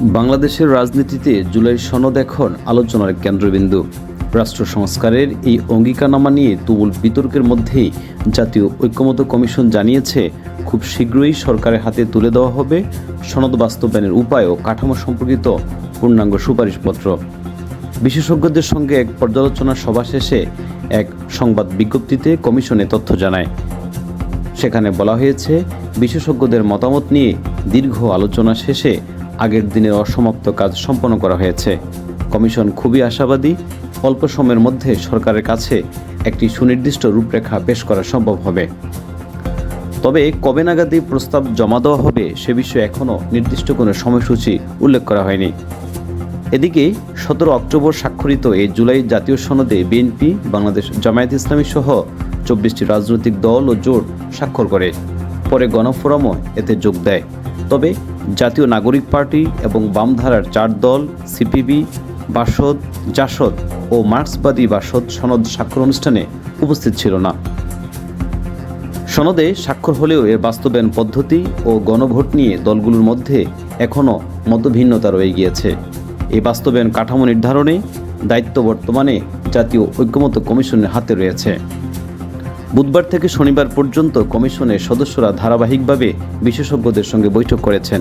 বাংলাদেশের রাজনীতিতে জুলাই সনদ এখন আলোচনার কেন্দ্রবিন্দু। রাষ্ট্র সংস্কারের এই অঙ্গীকারনামা নিয়ে তুমুল বিতর্কের মধ্যেই জাতীয় ঐক্যমত কমিশন জানিয়েছে, খুব শীঘ্রই সরকারের হাতে তুলে দেওয়া হবে সনদ বাস্তবায়নের উপায় ও কাঠামো সম্পর্কিত পূর্ণাঙ্গ সুপারিশপত্র। বিশেষজ্ঞদের সঙ্গে এক পর্যালোচনা সভা শেষে এক সংবাদ বিজ্ঞপ্তিতে কমিশনে তথ্য জানায়। সেখানে বলা হয়েছে, বিশেষজ্ঞদের মতামত নিয়ে দীর্ঘ আলোচনা শেষে আগের দিনের অসমাপ্ত কাজ সম্পন্ন করা হয়েছে। কমিশন খুবই আশাবাদী, অল্প সময়ের মধ্যে সরকারের কাছে একটি সুনির্দিষ্ট রূপরেখা পেশ করা সম্ভব হবে। তবে কবে নাগাদ এই প্রস্তাব জমা দেওয়া হবে সে বিষয়ে এখনও নির্দিষ্ট কোনো সময়সূচি উল্লেখ করা হয়নি। এদিকে, সতেরো অক্টোবর স্বাক্ষরিত এই জুলাই জাতীয় সনদে বিএনপি, বাংলাদেশ জামায়াত ইসলামী সহ চব্বিশটি রাজনৈতিক দল ও জোট স্বাক্ষর করে। পরে গণফোরামও এতে যোগ দেয়। তবে জাতীয় নাগরিক পার্টি এবং বামধারার চার দল, সিপিবি, বাসদ, জাসদ ও মার্ক্সবাদী বাসদ সনদ স্বাক্ষর অনুষ্ঠানে উপস্থিত ছিল না। সনদে স্বাক্ষর হলেও এর বাস্তবায়ন পদ্ধতি ও গণভোট নিয়ে দলগুলোর মধ্যে এখনও মতভিন্নতা রয়ে গিয়েছে। এই বাস্তবায়ন কাঠামো নির্ধারণে দায়িত্ব বর্তমানে জাতীয় ঐক্যমত কমিশনের হাতে রয়েছে। বুধবার থেকে শনিবার পর্যন্ত কমিশনের সদস্যরা ধারাবাহিকভাবে বিশেষজ্ঞদের সঙ্গে বৈঠক করেছেন।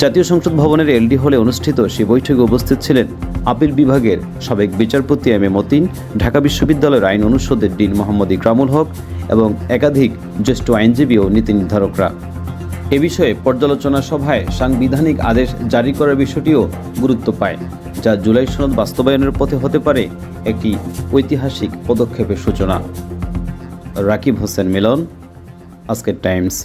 জাতীয় সংসদ ভবনের এলডি হলে অনুষ্ঠিত সেই বৈঠকে উপস্থিত ছিলেন আপিল বিভাগের সাবেক বিচারপতি এম এ মতিন, ঢাকা বিশ্ববিদ্যালয়ের আইন অনুষদের ডিন মোহাম্মদ ইকরামুল হক এবং একাধিক জ্যেষ্ঠ আইনজীবী ও নীতি নির্ধারকরা। এ বিষয়ে পর্যালোচনা সভায় সাংবিধানিক আদেশ জারি করার বিষয়টিও গুরুত্ব পায়, যা জুলাই সনদ বাস্তবায়নের পথে হতে পারে একটি ঐতিহাসিক পদক্ষেপের সূচনা। রাকিব হোসেন মিলন আজকের টাইমস।